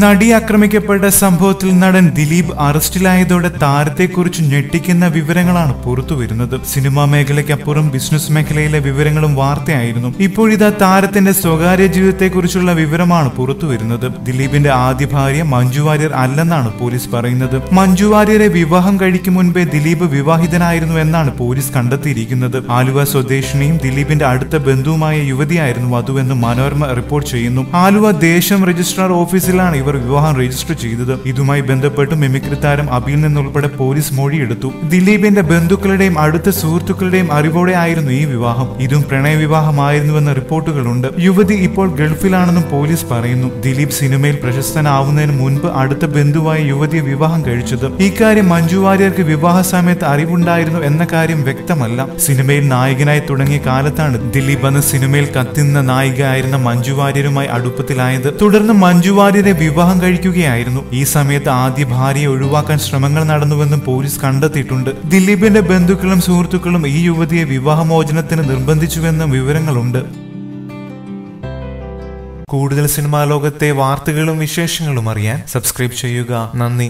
നടി ആക്രമിക്കപ്പെട്ട സംഭവത്തിൽ നടൻ ദിലീപ് അറസ്റ്റിലായതോടെ താരത്തെക്കുറിച്ച് ഞെട്ടിക്കുന്ന വിവരങ്ങളാണ് പുറത്തുവരുന്നത്. സിനിമാ മേഖലയ്ക്കപ്പുറം ബിസിനസ് മേഖലയിലെ വിവരങ്ങളും വാർത്തയായിരുന്നു. ഇപ്പോഴിതാ താരത്തിന്റെ സ്വകാര്യ ജീവിതത്തെക്കുറിച്ചുള്ള വിവരമാണ് പുറത്തുവരുന്നത്. ദിലീപിന്റെ ആദ്യ ഭാര്യ മഞ്ജു വാര്യർ അല്ലെന്നാണ് പോലീസ് പറയുന്നത്. മഞ്ജു വാര്യരെ വിവാഹം കഴിക്കും മുൻപേ ദിലീപ് വിവാഹിതനായിരുന്നു എന്നാണ് പോലീസ് കണ്ടെത്തിയിരിക്കുന്നത്. ആലുവ സ്വദേശിനിയും ദിലീപിന്റെ അടുത്ത ബന്ധുവുമായ യുവതിയായിരുന്നു വധുവെന്ന് മനോരമ റിപ്പോർട്ട് ചെയ്യുന്നു. ആലുവ ദേശം രജിസ്ട്രാർ ഓഫീസിലാണ് ഇവർ വിവാഹം രജിസ്റ്റർ ചെയ്തത് ഇതുമായി ബന്ധപ്പെട്ട് മിമിക്രി താരം അബിയിൽ നിന്നുൾപ്പെടെ പോലീസ് മൊഴിയെടുത്തു. ദിലീപിന്റെ ബന്ധുക്കളുടെയും അടുത്ത സുഹൃത്തുക്കളുടെയും അറിവോടെ ആയിരുന്നു ഈ വിവാഹം. ഇതും പ്രണയ വിവാഹമായിരുന്നുവെന്ന റിപ്പോർട്ടുകളുണ്ട്. യുവതി ഇപ്പോൾ ഗൾഫിലാണെന്നും പോലീസ് പറയുന്നു. ദിലീപ് സിനിമയിൽ പ്രശസ്തനാവുന്നതിന് മുൻപ് അടുത്ത ബന്ധുവായ യുവതിയെ വിവാഹം കഴിച്ചത്. ഇക്കാര്യം മഞ്ജു വാര്യർക്ക് വിവാഹ സമയത്ത് അറിവുണ്ടായിരുന്നു എന്ന കാര്യം വ്യക്തമല്ല. സിനിമയിൽ നായകനായി തുടങ്ങിയ കാലത്താണ് ദിലീപ് എന്ന സിനിമയിൽ കത്തുന്ന നായികയായിരുന്ന മഞ്ജു വാര്യരുമായി അടുപ്പത്തിലായത്. തുടർന്ന് മഞ്ജു വാര്യരെ വിവാഹം കഴിക്കുകയായിരുന്നു. ഈ സമയത്ത് ആദ്യ ഭാര്യയെ ഒഴിവാക്കാൻ ശ്രമങ്ങൾ നടന്നുവെന്നും പോലീസ് കണ്ടെത്തിയിട്ടുണ്ട്. ദിലീപിന്റെ ബന്ധുക്കളും സുഹൃത്തുക്കളും ഈ യുവതിയെ വിവാഹമോചനത്തിന് നിർബന്ധിച്ചുവെന്നും വിവരങ്ങളുണ്ട്. കൂടുതൽ സിനിമാ ലോകത്തെ വാർത്തകളും വിശേഷങ്ങളും അറിയാൻ സബ്സ്ക്രൈബ് ചെയ്യുക. നന്ദി.